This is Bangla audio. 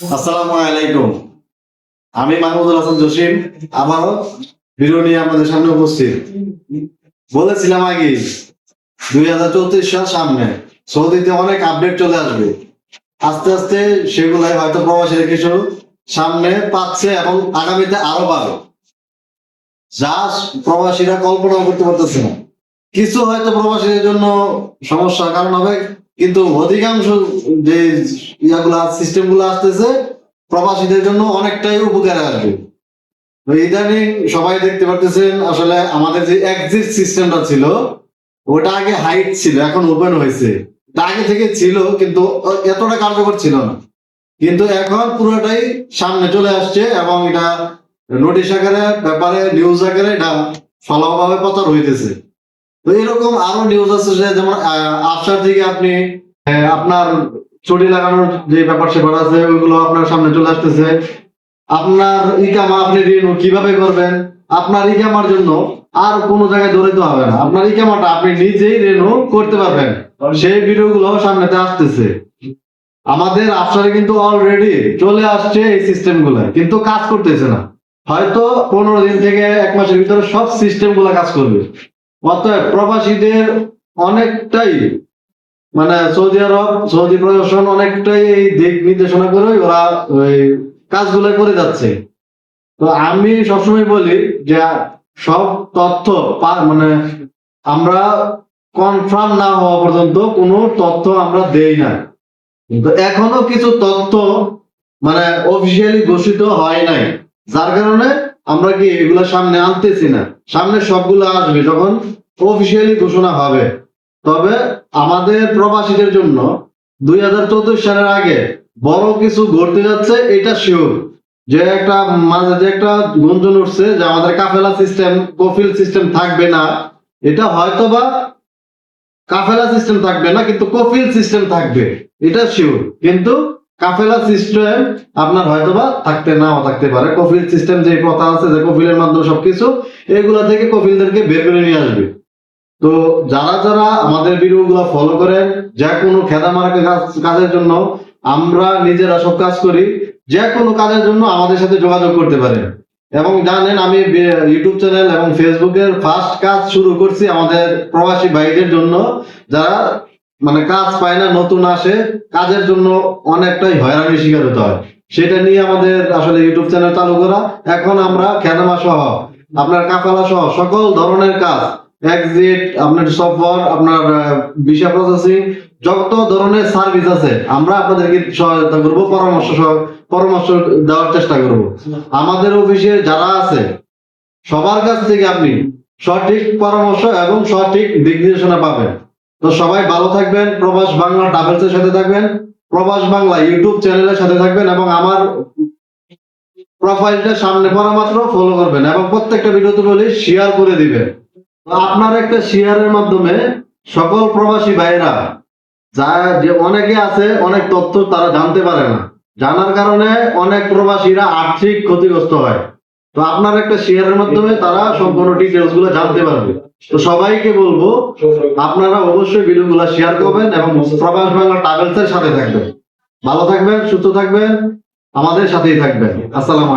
আসসালামু আলাইকুম। আমি মাহমুদুল হাসান জসিম, আবারও ভিডিও নিয়ে আপনাদের সামনে উপস্থিত। বলেছিলাম আগে, দুই হাজার চৌত্রিশ সাল সামনে, সৌদিতে অনেক আপডেট চলে আসবে। আস্তে আস্তে সেগুলাই হয়তো প্রবাসীরা কিছু সামনে পাচ্ছে এবং আগামীতে আরও পাবে যা প্রবাসীরা কল্পনাও করতে পারতেছে না। কিছু হয়তো প্রবাসীদের জন্য সমস্যার কারণ হবে কিন্তু অধিকাংশ যে ইয়াগুলা সিস্টেমগুলো আসতেছে, প্রবাসীদের জন্য অনেকটাই উপকারে আসবে। ইদানিং সবাই দেখতে পারতেছেন, আসলে আমাদের যে এক্সিট সিস্টেমটা ছিল, ওটা আগে হাইট ছিল, এখন ওপেন হয়েছে। আগে থেকে ছিল, কিন্তু এতটা কার্যকর ছিল না। কিন্তু এখন পুরোটাই সামনে চলে আসছে এবং এটা নোটিশ আকারে, ব্যাপারে নিউজ আকারে এটা ফলাভাবে প্রচার হইতেছে। তো এরকম আরও নিউজ আছে যে যেমন আফসার থেকে আপনি আপনার ছুটি লাগানোর যে ব্যাপার স্যাপার আছে, ওইগুলো আপনার সামনে চলে আসতেছে। আপনার ইকামা আপনি রিনিউ কীভাবে করবেন? আপনার ইকামার জন্য আর কোনো জায়গায় দৌড়াইতে হবে না। আপনার ইকামাটা আপনি নিজেই রিনিউ করতে পারবেন। সেই ভিডিওগুলো সামনেতে আসতেছে। আমাদের আফসারে কিন্তু অলরেডি চলে আসছে এই সিস্টেমগুলো কিন্তু কাজ করতেছে না। হয়তো পনেরো দিন থেকে এক মাসের ভিতরে সব সিস্টেমগুলা কাজ করবে। অতএব প্রবাসীদের অনেকটাই মানে সৌদি আরব, সৌদি প্রশাসন অনেকটাই এই দিক নির্দেশনা করে ওরা ওই কাজগুলো করে যাচ্ছে। তো আমি সবসময় বলি যে সব তথ্য মানে আমরা কনফার্ম না হওয়া পর্যন্ত কোনো তথ্য আমরা দেই না। কিন্তু এখনও কিছু তথ্য মানে অফিসিয়ালি ঘোষিত হয় নাই। যার কারণে আমরা কি এগুলো সামনে আনতেছি না? সামনে সবগুলো আসবে যখন অফিসিয়ালি ঘোষণা হবে। তবে আমাদের প্রবাসীদের জন্য দুই হাজার চৌত্রিশ সালের আগে বড় কিছু ঘটতে যাচ্ছে, এটা শিওর যে একটা মাঝে যে একটা গুঞ্জন উঠছে যে আমাদের কাফেলা সিস্টেম কফিল সিস্টেম থাকবে না। এটা হয়তোবা কাফেলা সিস্টেম থাকবে না, কিন্তু কফিল সিস্টেম থাকবে। এটা শিওর কিন্তু কাফেলা সিস্টেম আপনার হয়তোবা থাকতে নাও থাকতে পারে। কফিল সিস্টেম যে প্রথা আছে যে কফিলের মাধ্যমে সবকিছু, এগুলা থেকে কফিলদেরকে বের করে নিয়ে আসবে। তো যারা যারা আমাদের ভিডিওগুলো ফলো করেন যে কোনো খেদা মারা কাজ- কাজের জন্য আমরা নিজেরা সব কাজ করি যে কোনো কাজের জন্য আমাদের সাথে যোগাযোগ করতে পারেন। এবং জানেন আমি ইউটিউব চ্যানেল এবং ফেসবুকের ফার্স্ট কাজ শুরু করছি আমাদের প্রবাসী ভাইদের জন্য। যারা মানে কাজ পায় না, নতুন আসে, কাজের জন্য অনেকটাই হয়রানির শিকার হতে হয়। সেটা নিয়ে আমাদের আসলে ইউটিউব চ্যানেল চালু করা এখন আমরা খেদামা সহ, আপনার কাফালা সহ, সকল ধরনের কাজ এক্সিট আপনার সফটওয়্যার আপনার ভিসা প্রসেসিং যত ধরনের সার্ভিস আছে, আমরা আপনাদেরকে সহায়তা করব, পরামর্শ পরামর্শ দেওয়ার চেষ্টা করব। আমাদের অফিসে যারা আছে, সবার কাছ থেকে আপনি সঠিক পরামর্শ এবং সঠিক দিক নির্দেশনা পাবেন। তো সবাই ভালো থাকবেন, প্রবাস বাংলা ট্রাভেলস এর সাথে থাকবেন, প্রবাস বাংলা ইউটিউব চ্যানেলের সাথে থাকবেন এবং আমার প্রোফাইলটা সামনে পড়া মাত্র ফলো করবেন এবং প্রত্যেকটা ভিডিওতে বলি শেয়ার করে দিবেন। আপনার একটা শেয়ারের মাধ্যমে সকল প্রবাসী ভাইরা যা যে অনেকে আছে, অনেক তথ্য তারা জানতে পারে না। জানার কারণে অনেক প্রবাসীরা আর্থিক ক্ষতিগ্রস্ত হয়। তো আপনার একটা শেয়ারের মাধ্যমে তারা সম্পূর্ণ ডিটেলসগুলো জানতে পারবে। তো সবাইকে বলব, আপনারা অবশ্যই ভিডিওগুলো শেয়ার করবেন এবং প্রবাস বাংলা ট্রাভেলস এর সাথে থাকবেন। ভালো থাকবেন, সুস্থ থাকবেন, আমাদের সাথেই থাকবেন। আসসালামু